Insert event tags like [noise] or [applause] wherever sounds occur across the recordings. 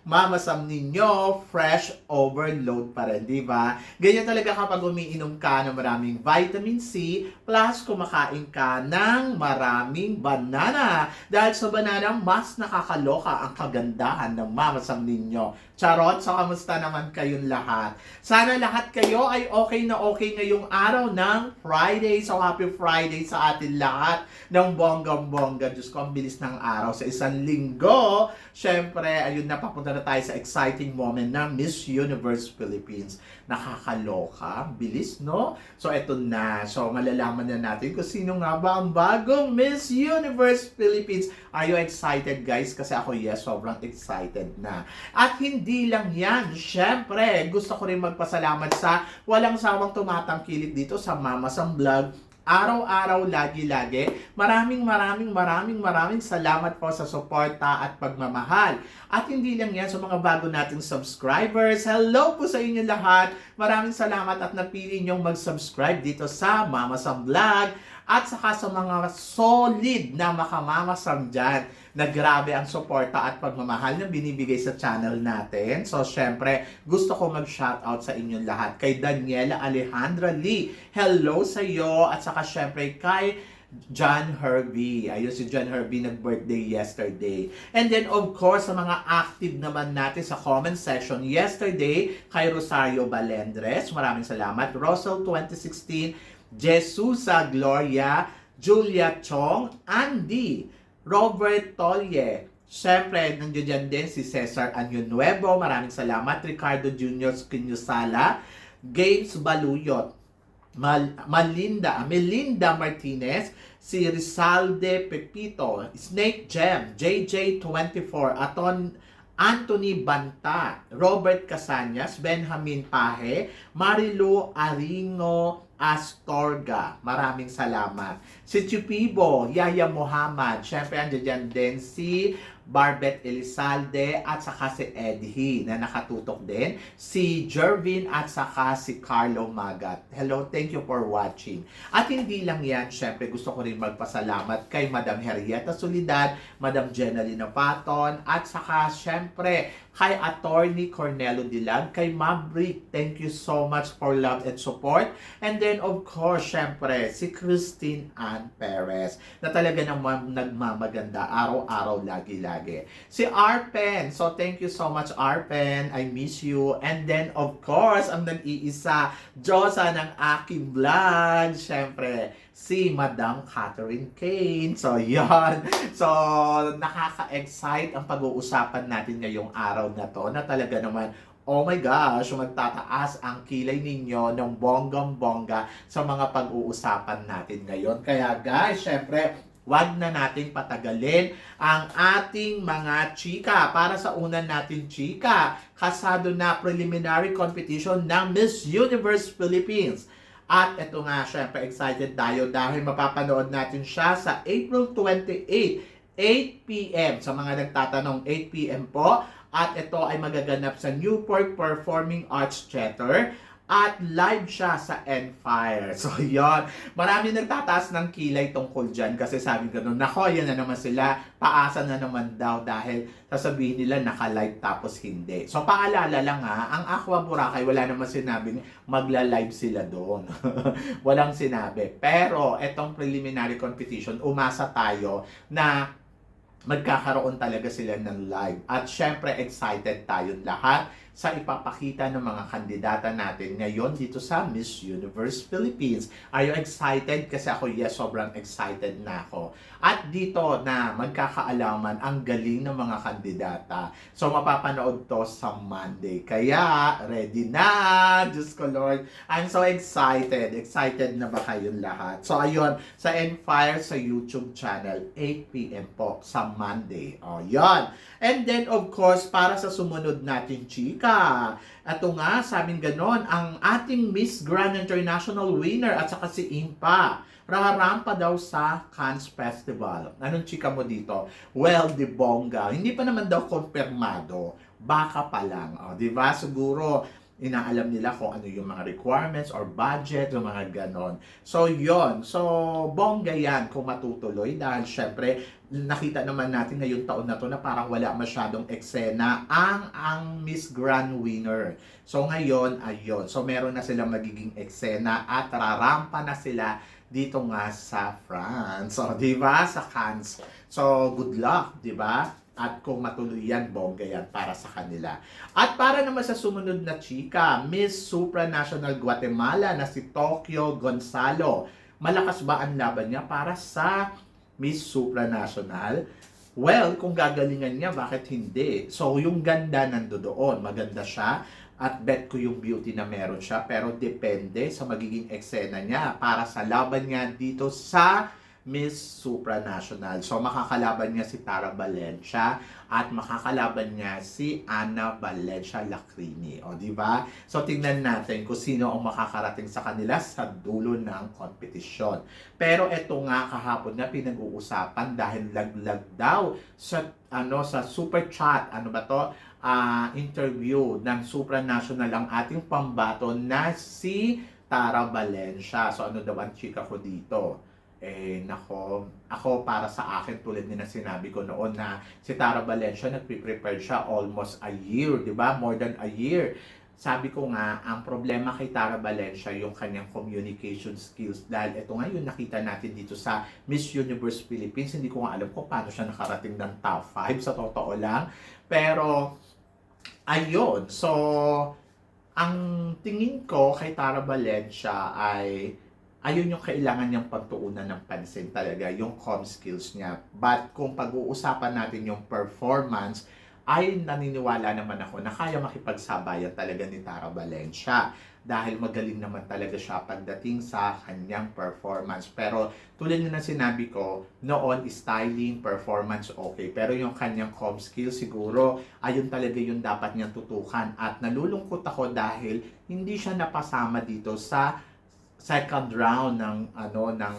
Mama Sam ninyo, fresh overload pa rin, di ba? Ganyan talaga kapag umiinom ka ng maraming vitamin C plus kumakain ka ng maraming banana. Dahil sa banana, mas nakakaloka ang kagandahan ng Mama Sam ninyo. Charot, so kamusta naman kayong lahat? Sana lahat kayo ay okay na okay ngayong araw ng Friday. So happy Friday sa atin lahat ng bonggang-bongga. Diyos ko, ang bilis ng araw sa isang linggo. Siyempre, ayun na, papunta na tayo sa exciting moment ng Miss Universe Philippines. Nakakaloka. Bilis, no? So, eto na. So, malalaman na natin kung sino nga ba ang bagong Miss Universe Philippines. Are you excited, guys? Kasi ako, yes, sobrang excited na. At hindi lang yan. Siyempre, gusto ko rin magpasalamat sa walang sawang tumatangkilik dito sa Mama Sam Vlog araw-araw, lagi-lagi. Maraming maraming maraming maraming salamat po sa suporta at pagmamahal. At hindi lang yan sa mga bago nating subscribers. Hello po sa inyo lahat. Maraming salamat at napili niyong mag-subscribe dito sa Mama Sam Vlog at saka sa mga solid na makamamasam dyan na grabe ang suporta at pagmamahal na binibigay sa channel natin. So, syempre, gusto ko mag-shoutout sa inyong lahat. Kay Daniela Alejandra Lee, hello sa iyo. At saka, syempre, kay John Herbie. Ayun si John Herbie nag-birthday yesterday. And then of course sa mga active naman natin sa comment section yesterday kay Rosario Balendres. Maraming salamat. Russell 2016, Jesusa Gloria, Julia Chong, Andy, Robert Tolye, Siyempre, nandiyan dyan din si Cesar Anyo Nuevo. Maraming salamat. Ricardo Junior Quinyusala. Games Baluyot. Mal Malinda, Melinda Martinez, si Rizalde Pepito, Snake Gem, JJ24, Aton Anthony Banta, Robert Casanyas, Benjamin Pahe, Marilu Aringo Astorga. Maraming salamat. Si Chupibo, Yaya Muhammad, syempre andyan dyan din si Barbet Elizalde at saka si Edhi na nakatutok din. Si Jervin at saka si Carlo Magat. Hello, thank you for watching. At hindi lang yan, syempre gusto ko rin magpasalamat kay Madam Henrietta Solidad, Madam Jenalina Paton, at saka syempre kay Attorney Cornelo Dilag, kay Maverick, thank you so much for love and support. And then of course, syempre, si Christine Ann Perez na talaga naman nagmamaganda araw-araw, lagi-lagi. Si Arpen, so thank you so much Arpen, I miss you. And then of course, ang nag-iisa, Diyosa ng aking vlog, syempre, si Madam Catherine Kane. So, yon So, nakaka-excite ang pag-uusapan natin ngayong araw na to na talaga naman Oh my gosh, magtataas ang kilay ninyo ng bonggang-bongga sa mga pag-uusapan natin ngayon. Kaya guys, syempre, wag na nating patagalin ang ating mga chika. Para sa unan natin chika, kasado na preliminary competition ng Miss Universe Philippines. At ito nga, syempre excited tayo dahil mapapanood natin siya sa April 28, 8pm. Sa mga nagtatanong, 8pm po. At ito ay magaganap sa Newport Performing Arts Theater at live siya sa Enfire. So, yon Marami nagtataas ng kilay tungkol dyan kasi sabi gano'n, nako, yan na naman sila, paasa na naman daw dahil sasabihin nila naka-live tapos hindi. So, paalala lang ha, ang Aqua Boracay, wala naman sinabing magla-live sila doon. [laughs] Walang sinabi. Pero, etong preliminary competition, umasa tayo na magkakaroon talaga sila ng live. At syempre, excited tayo lahat sa ipapakita ng mga kandidata natin ngayon dito sa Miss Universe Philippines. Are you excited? Kasi ako, yes, sobrang excited na ako. At dito na magkakaalaman ang galing ng mga kandidata. So, mapapanood to sa Monday. Kaya, ready na! Diyos ko, Lord. I'm so excited. Excited na ba kayong lahat? So, ayun, sa Enfire sa YouTube channel, 8pm po sa Monday. O, yon. And then, of course, para sa sumunod natin, Chick, chika. Ato nga, sabing ganon, ang ating Miss Grand International winner at saka si Impa. Rarampa daw sa Cannes Festival. Anong chika mo dito? Well, di bongga. Hindi pa naman daw konfirmado. Baka pa lang. O, di ba? Siguro, inaalam nila kung ano yung mga requirements or budget, yung mga ganon. So, yon So, bongga yan kung matutuloy dahil syempre, nakita naman natin ngayong taon na to na parang wala masyadong eksena ang ang Miss Grand winner. So, ngayon, ayun. So, meron na silang magiging eksena at rarampa na sila dito nga sa France. So, di ba? Sa Cannes. So, good luck, di ba? At kung matuloy yan, bongga yan para sa kanila. At para naman sa sumunod na chika, Miss Supranational Guatemala na si Tokyo Gonzalo. Malakas ba ang laban niya para sa Miss Supranational? Well, kung gagalingan niya, bakit hindi? So, yung ganda nando doon. Maganda siya. At bet ko yung beauty na meron siya. Pero depende sa magiging eksena niya para sa laban niya dito sa Miss Supranational. So, makakalaban niya si Tara Valencia at makakalaban niya si Ana Valencia Lacrini. O, di ba? So, tingnan natin kung sino ang makakarating sa kanila sa dulo ng kompetisyon. Pero ito nga kahapon na pinag-uusapan dahil laglag daw sa ano sa super chat ano ba to ah, interview ng supranational ang ating pambato na si Tara Valencia. So ano daw ang chika ko dito? Eh nako, ako para sa akin tulad din na sinabi ko noon na si Tara Valencia nagpre-prepare siya almost a year, 'di ba? More than a year. Sabi ko nga, ang problema kay Tara Valencia yung kanyang communication skills dahil ito nga yung nakita natin dito sa Miss Universe Philippines. Hindi ko nga alam kung paano siya nakarating ng top 5 sa totoo lang. Pero, ayun. So, ang tingin ko kay Tara Valencia ay ayun yung kailangan niyang pagtuunan ng pansin talaga, yung com skills niya. But kung pag-uusapan natin yung performance, ay naniniwala naman ako na kaya makipagsabayan talaga ni Tara Valencia dahil magaling naman talaga siya pagdating sa kanyang performance. Pero tulad na sinabi ko, noon styling, performance okay. Pero yung kanyang com skills siguro, ayun talaga yung dapat niyang tutukan. At nalulungkot ako dahil hindi siya napasama dito sa second round ng ano ng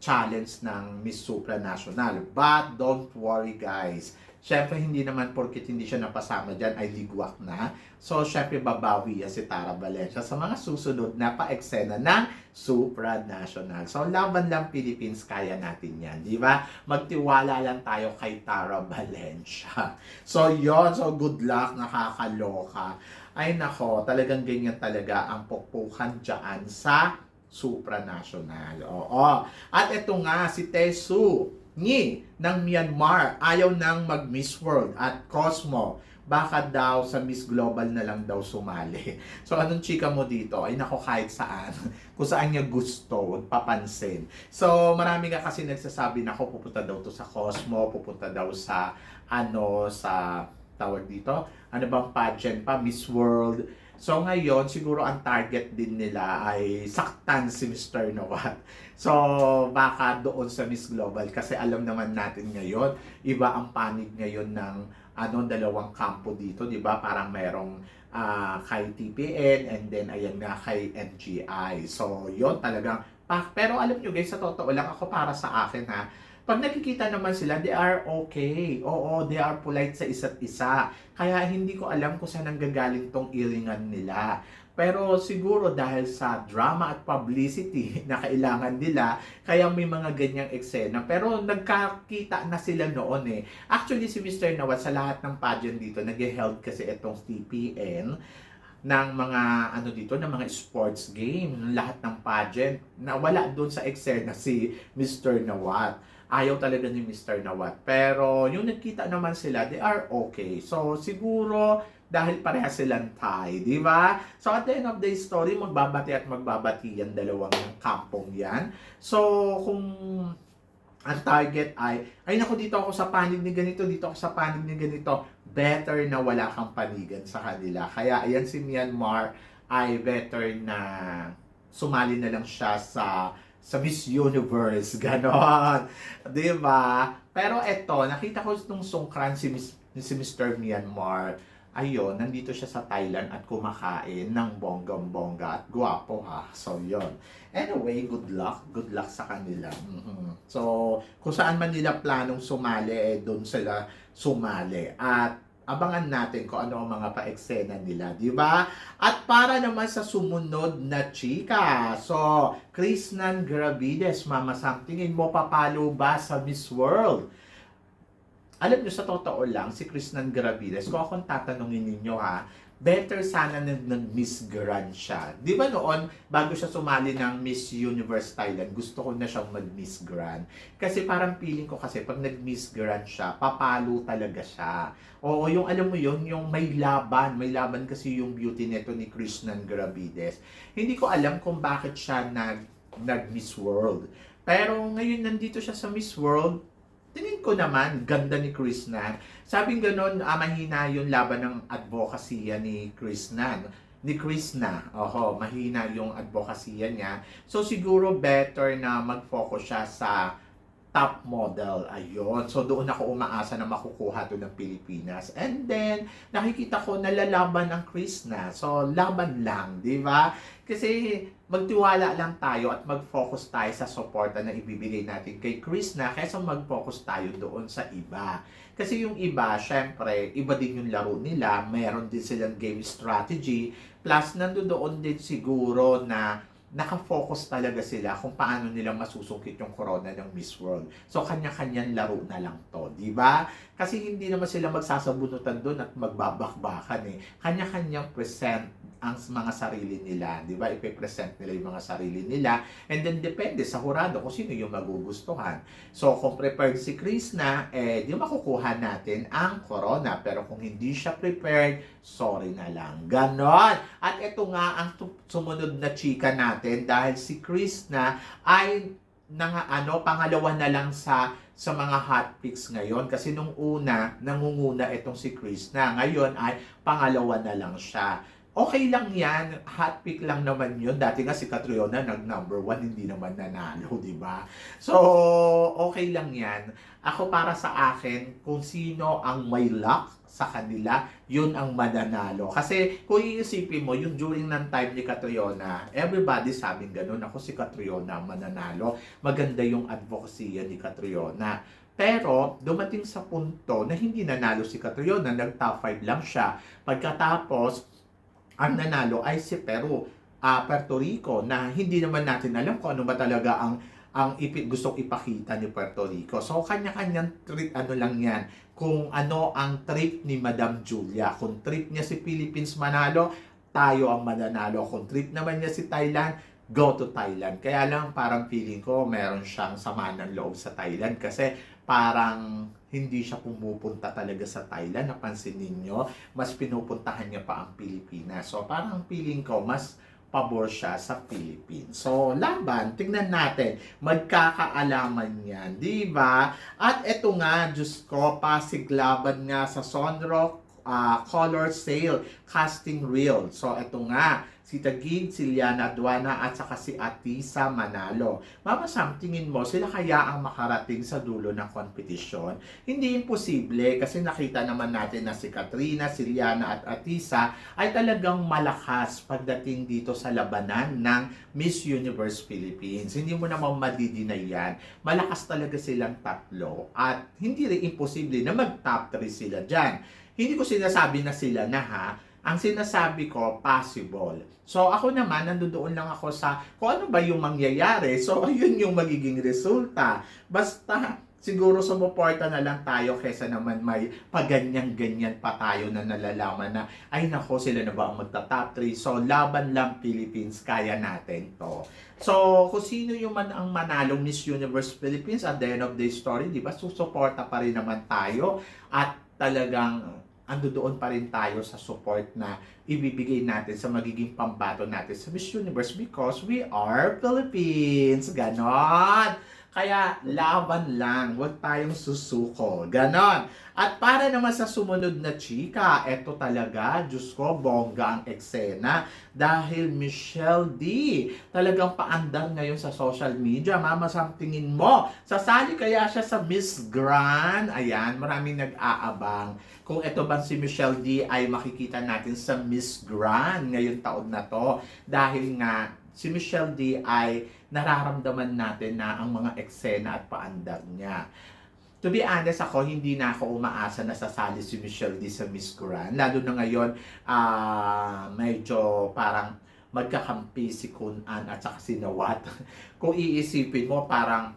challenge ng Miss Supranational. But don't worry guys. Syempre hindi naman porkit hindi siya napasama diyan ay ligwak na. So syempre babawi yan si Tara Valencia sa mga susunod na pa-eksena ng Supranational. So laban lang Philippines kaya natin yan, di ba? Magtiwala lang tayo kay Tara Valencia. [laughs] So yon so good luck, nakakaloka. Ay nako, talagang ganyan talaga ang pukpukan dyan sa supranational. Oo. At ito nga, si Tesu Ngi ng Myanmar ayaw nang mag-Miss World at Cosmo baka daw sa Miss Global na lang daw sumali. [laughs] So anong chika mo dito? Ay nako kahit saan. [laughs] Kung saan niya gusto, papansin. So marami nga kasi nagsasabi na ako pupunta daw to sa Cosmo, pupunta daw sa ano sa tawag dito. Ano bang pageant pa? Miss World. So ngayon, siguro ang target din nila ay saktan si Mr. Nawat. So baka doon sa Miss Global kasi alam naman natin ngayon, iba ang panig ngayon ng ano dalawang kampo dito, 'di ba? Parang merong ah, kay TPN and then ayan nga kay NGI. So 'yon talagang pero alam nyo guys, sa totoo lang ako para sa akin ha, pag nakikita naman sila, they are okay. Oo, they are polite sa isa't isa. Kaya hindi ko alam kung saan nanggagaling tong iringan nila. Pero siguro dahil sa drama at publicity [laughs] na kailangan nila, kaya may mga ganyang eksena. Pero nagkakita na sila noon eh. Actually, si Mr. Nawat sa lahat ng pageant dito, nag-held kasi itong TPN ng mga ano dito ng mga sports game lahat ng pageant na wala doon sa eksena si Mr. Nawat ayaw talaga ni Mr. Nawat. Pero yung nagkita naman sila, they are okay. So siguro dahil pareha silang tie, di ba? So at the end of the story, magbabati at magbabati yan dalawang kampong yan. So kung ang target ay, ay naku dito ako sa panig ni ganito, dito ako sa panig ni ganito, better na wala kang panigan sa kanila. Kaya ayan si Myanmar ay better na sumali na lang siya sa sa Miss Universe, [laughs] ganon. Di ba? Pero eto, nakita ko nung sungkran si, Miss, si Mr. Myanmar, ayun, nandito siya sa Thailand at kumakain ng bonggang-bongga at guwapo ha. So, yon Anyway, good luck. Good luck sa kanila. Mhm. So, kung saan man nila planong sumali, eh, doon sila sumali. At abangan natin kung ano ang mga pa-eksena nila, di ba? At para naman sa sumunod na chika, so, Krishnan Gravides, Mama Sam, tingin mo papalo ba sa Miss World? Alam nyo, sa totoo lang, si Krishnan Gravides, kung akong tatanungin ninyo ha, better sana na nag-Miss Grand siya. Di ba noon, bago siya sumali ng Miss Universe Thailand, gusto ko na siyang mag-Miss Grand. Kasi parang feeling ko kasi pag nag-Miss Grand siya, papalo talaga siya. Oo, yung alam mo yun, yung may laban. May laban kasi yung beauty nito ni Krishnan Gravides. Hindi ko alam kung bakit siya nag, nag-Miss World. Pero ngayon nandito siya sa Miss World, tingin ko naman, ganda ni Krishnan. Sabing ganon, ah, mahina yung laban ng advocacy ni Krishnan. Ni Krishna. Oho, mahina yung advocacy niya. So siguro better na mag-focus siya sa top model. Ayun. So doon ako umaasa na makukuha to ng Pilipinas. And then, nakikita ko nalalaban ng Krishna. So, laban lang, di ba? Kasi magtiwala lang tayo at mag-focus tayo sa suporta na ibibigay natin kay Krishna kaysa mag-focus tayo doon sa iba. Kasi yung iba, syempre, iba din yung laro nila. Meron din silang game strategy. Plus, nandoon din siguro na nakafocus talaga sila kung paano nila masusungkit yung corona ng Miss World. So, kanya-kanyang laro na lang to, di ba? Kasi hindi naman sila magsasabunutan doon at magbabakbakan eh. Kanya-kanyang present ang mga sarili nila, di ba? Ipe-present nila yung mga sarili nila. And then, depende sa hurado kung sino yung magugustuhan. So, kung prepared si Krishna, eh, di makukuha natin ang corona. Pero kung hindi siya prepared, sorry na lang. Ganon! At ito nga ang sumunod na chika natin dahil si Krishna ay nang ano pangalawa na lang sa sa mga hot picks ngayon. Kasi nung una nangunguna itong si Krishna ngayon ay pangalawa na lang siya. Okay lang yan. Hot pick lang naman yun. Dati nga si Catriona nag number one hindi naman nanalo [laughs] di ba? So okay lang yan. Ako para sa akin kung sino ang may luck sa kanila, yun ang mananalo. Kasi kung iisipin mo, yung during ng time ni Catriona, everybody sabing ganun, ako si Catriona mananalo. Maganda yung advocacy ni Catriona. Pero dumating sa punto na hindi nanalo si Catriona, nag-top 5 lang siya. Pagkatapos, ang nanalo ay si Peru, ah, Puerto Rico, na hindi naman natin alam kung ano ba talaga ang ang ipi, gustong ipakita ni Puerto Rico. So, kanya-kanyang trip, ano lang yan, kung ano ang trip ni Madam Julia. Kung trip niya si Philippines manalo, tayo ang mananalo. Kung trip naman niya si Thailand, go to Thailand. Kaya lang parang feeling ko meron siyang sama ng loob sa Thailand kasi parang hindi siya pumupunta talaga sa Thailand. Napansin ninyo, mas pinupuntahan niya pa ang Pilipinas. So parang feeling ko mas pabor siya sa Philippines. So, laban, tingnan natin, magkakaalaman yan, di ba? At eto nga, Diyos ko, pasiglaban nga sa Sonrock ah, color sale casting reel. So, eto nga, si Tagig, si Liana Aduana, at saka si Atisa Manalo. Mama Sam, tingin mo, sila kaya ang makarating sa dulo ng kompetisyon? Hindi imposible kasi nakita naman natin na si Katrina, si Liana at Atisa ay talagang malakas pagdating dito sa labanan ng Miss Universe Philippines. Hindi mo naman madidinay yan. Malakas talaga silang tatlo at hindi rin imposible na mag-top 3 sila dyan. Hindi ko sinasabi na sila na ha, ang sinasabi ko, possible. So, ako naman, nandoon lang ako sa kung ano ba yung mangyayari. So, [laughs] ayun yung magiging resulta. Basta, siguro sumuporta na lang tayo kesa naman may paganyan-ganyan pa tayo na nalalaman na, ay nako, sila na ba ang magta-top 3? So, laban lang Philippines, kaya natin to. So, kung sino yung man ang manalong Miss Universe Philippines at the end of the story, di ba, susuporta pa rin naman tayo at talagang ando doon pa rin tayo sa support na ibibigay natin sa magiging pambato natin sa Miss Universe because we are Philippines. Ganon. Kaya laban lang, huwag tayong susuko. Ganon. At para naman sa sumunod na chika, eto talaga, Diyos ko, bongga ang eksena. Dahil Michelle D, talagang paandar ngayon sa social media. Mama, sa tingin mo, sasali kaya siya sa Miss Grand? Ayan, maraming nag-aabang. Kung ito bang si Michelle D ay makikita natin sa Miss Grand ngayong taon na to. Dahil nga, si Michelle D ay nararamdaman natin na ang mga eksena at paandar niya. To be honest ako, hindi na ako umaasa na sasali si Michelle D sa Miss Grand. Lalo na ngayon, ah medyo parang magkakampi si Kun An at saka si Nawat. [laughs] Kung iisipin mo, parang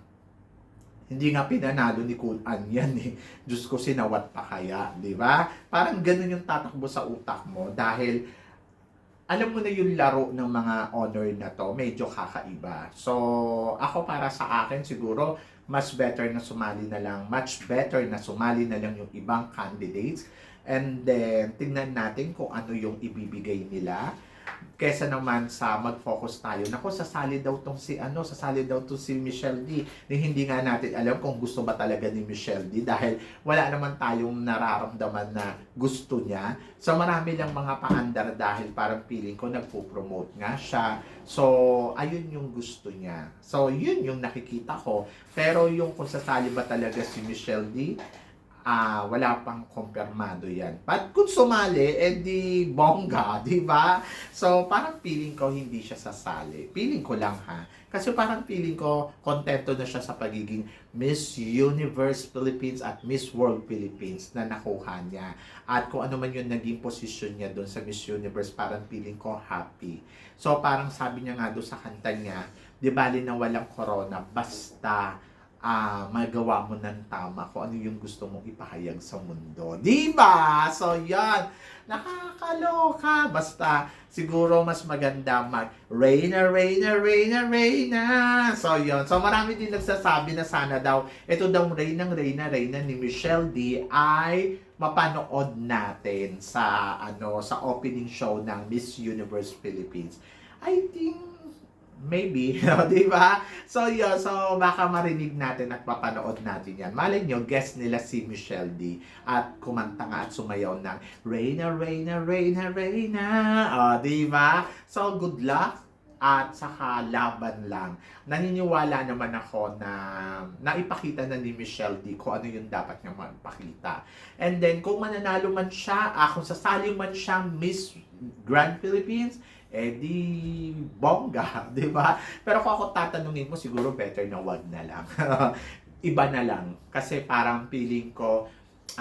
hindi nga pinanalo ni Kun An yan eh. Diyos ko, sinawat pa kaya, di ba? Parang ganun yung tatakbo sa utak mo dahil alam mo na yung laro ng mga honor na to, medyo kakaiba. So, ako para sa akin siguro, mas better na sumali na lang, much better na sumali na lang yung ibang candidates. And then, tingnan natin kung ano yung ibibigay nila. Kesa naman sa mag-focus tayo. Nako, sasali daw tong si ano, sasali daw to si Michelle D. Ni hindi nga natin alam kung gusto ba talaga ni Michelle D dahil wala naman tayong nararamdaman na gusto niya. So marami lang mga paandar dahil parang feeling ko nagpo-promote nga siya. So ayun yung gusto niya. So yun yung nakikita ko. Pero yung kung sasali ba talaga si Michelle D, ah wala pang kumpirmado yan. But kung sumali, edi bongga, [laughs] di ba? So, parang feeling ko hindi siya sasali. Feeling ko lang ha. Kasi parang feeling ko kontento na siya sa pagiging Miss Universe Philippines at Miss World Philippines na nakuha niya. At kung ano man yung naging position niya doon sa Miss Universe, parang feeling ko happy. So, parang sabi niya nga doon sa kanta niya, di bali na walang corona, basta ah magawa mo ng tama kung ano yung gusto mong ipahayag sa mundo. Di ba? So, yan. Nakakaloka. Basta, siguro mas maganda mag Reyna, Reyna, Reyna, Reyna. So, yon So, marami din nagsasabi na sana daw, ito daw Reyna, Reyna, Reyna ni Michelle D ay mapanood natin sa ano sa opening show ng Miss Universe Philippines. I think Maybe, [laughs] di ba? So, yun. So, baka marinig natin at papanood natin yan. Malay nyo, guest nila si Michelle D. At kumanta nga at sumayaw ng Reyna, Reyna, Reyna, Reyna. O, di ba? So, good luck at saka laban lang. Naniniwala naman ako na naipakita na ni Michelle D kung ano yung dapat niya magpakita. And then, kung mananalo man siya, ah, kung sasali man siya Miss Grand Philippines, eh di bongga, [laughs] di ba? Pero kung ako tatanungin mo, siguro better na wag na lang. [laughs] Iba na lang. Kasi parang feeling ko,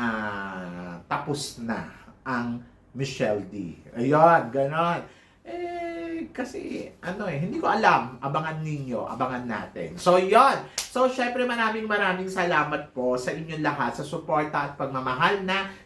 ah, tapos na ang Michelle D. Ayun, ganon. Eh, kasi, ano eh, hindi ko alam. Abangan ninyo, abangan natin. So, yon So, syempre maraming maraming salamat po sa inyong lahat sa suporta at pagmamahal na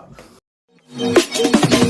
Um.